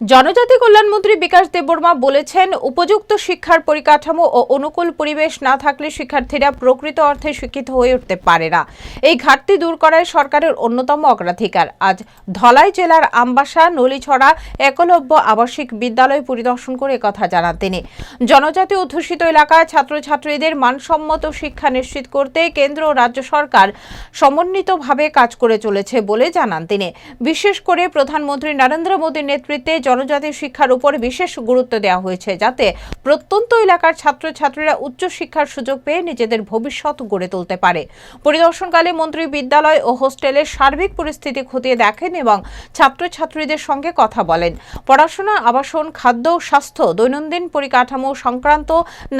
জনজাতি কল্যাণমন্ত্রী বিকাশ দেববর্মা বলেছেন, উপযুক্ত শিক্ষার পরিকাঠামো ও অনুকূল পরিবেশ না থাকলে শিক্ষার্থীরা প্রকৃত অর্থে শিক্ষিত হয়ে উঠতে পারে না। এই ঘাটতি দূর করায় সরকারের অন্যতম অগ্রাধিকার। আজ ধলাই জেলার আমবাসা, নলিছড়া একলব্য আবাসিক বিদ্যালয় পরিদর্শন করে কথা জানান তিনি। জনজাতি অধ্যুষিত এলাকায় ছাত্রছাত্রীদের মানসম্মত শিক্ষা নিশ্চিত করতে কেন্দ্র ও রাজ্য সরকার সমন্বিতভাবে কাজ করে চলেছে বলে জানান তিনি। বিশেষ করে প্রধানমন্ত্রী নরেন্দ্র মোদীর নেতৃত্বে জনজাতি শিক্ষার উপর বিশেষ গুরুত্ব দেওয়া হয়েছে, যাতে প্রত্যন্ত এলাকার ছাত্রছাত্রীরা উচ্চ শিক্ষার সুযোগ পেয়ে নিজেদের ভবিষ্যৎ গড়ে তুলতে পারে। পরিদর্শনকালে মন্ত্রী বিদ্যালয় ও হোস্টেলের সার্বিক পরিস্থিতি খতিয়ে দেখেন এবং ছাত্রছাত্রীদের সঙ্গে কথা বলেন। পড়াশোনা, আবাসন, খাদ্য, স্বাস্থ্য, দৈনন্দিন পরিকাঠামো সংক্রান্ত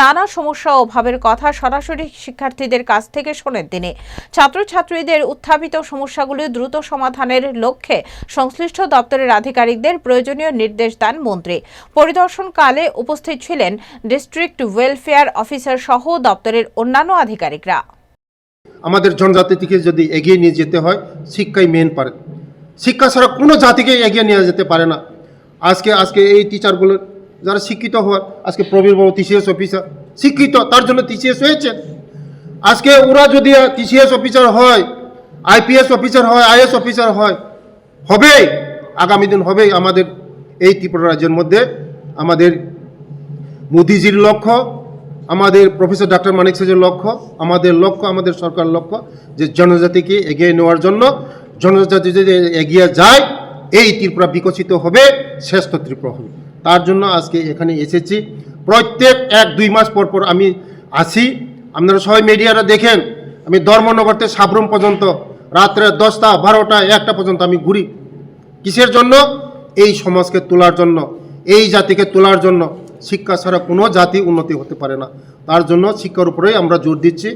নানা সমস্যা ও অভাবের কথা সরাসরি শিক্ষার্থীদের কাছ থেকে শোনেন তিনি। ছাত্রছাত্রীদের উত্থাপিত সমস্যাগুলি দ্রুত সমাধানের লক্ষ্যে সংশ্লিষ্ট দপ্তরের আধিকারিকদের প্রয়োজনীয় নির্দেশ দেন মন্ত্রী। পরিদর্শনকালে উপস্থিত ছিলেন ডিস্ট্রিক্ট ওয়েলফেয়ার অফিসার সহ দপ্তরের অন্যান্য আধিকারিকরা। আমাদের জনজাতিকে যদি এগিয়ে নিয়ে যেতে হয়, শিক্ষাই মেন পারে শিক্ষা ছাড়া কোনো জাতিকে এগিয়ে নিয়ে যেতে পারে না। আজকে আজকে এই টিচারগুলো যারা শিক্ষিত হওয়ার, আজকে প্রবীরবাবু টিসিএস অফিসার শিক্ষিত, তার জন্য টিসিএস হয়েছে। আজকে ওরা যদি টিসিএস অফিসার হয় আইপিএস অফিসার হয় আইএস অফিসার হয় হবে আগামী দিন হবেই আমাদের এই ত্রিপুরা রাজ্যের মধ্যে আমাদের মোদিজির লক্ষ্য, আমাদের প্রফেসর ডাক্তার মানিক সেজের লক্ষ্য, আমাদের লক্ষ্য, আমাদের সরকার লক্ষ্য যে জনজাতিকে এগিয়ে নেওয়ার জন্য, জনজাতি যদি এগিয়ে যায়, এই ত্রিপুরা বিকশিত হবে, শ্রেষ্ঠ ত্রিপুরা হবে। তার জন্য আজকে এখানে এসেছি। প্রত্যেক এক, দুই মাস পর পর আমি আসি। আপনারা সবাই মিডিয়ারা দেখেন। আমি ধর্মনগরতে সাবরুম পর্যন্ত রাত্রে দশটা, বারোটা, একটা পর্যন্ত আমি ঘুরি। কিসের জন্য? এই সমাজকে তোলার জন্য, এই জাতিকে তোলার জন্য শিক্ষা ছাড়া কোনো জাতি উন্নতি হতে পারে না। তার জন্য শিক্ষার উপরেই আমরা জোর দিচ্ছি।